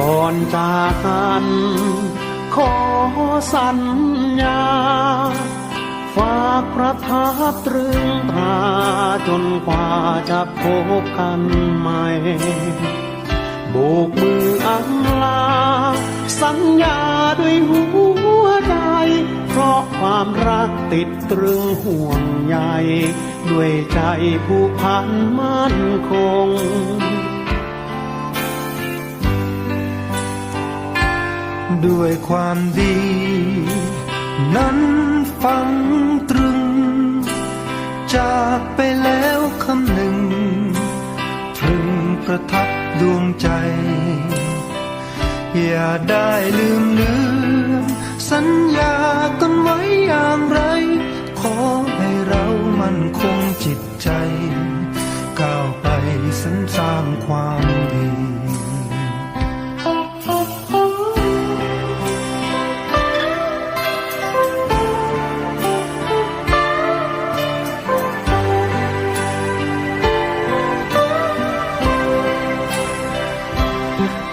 ก่อนจากกัน ขอสัญญา ฝากประทับตรึงตราจนกว่าจะพบกันใหม่โบกมืออำลา สัญญาด้วยหัวใจ เพราะความรักติดตรึงห่วงใยด้วยใจผู้พันมั่นคง ด้วยความดี นั้นฟังตรึง จากไปแล้วคำหนึ่งตรึงประทับดวงใจ อย่าได้ลืมเลือนสัญญากันไว้อย่างไร ขอให้เรามันคงจิตใจ ก้าวไปสรรสร้างความ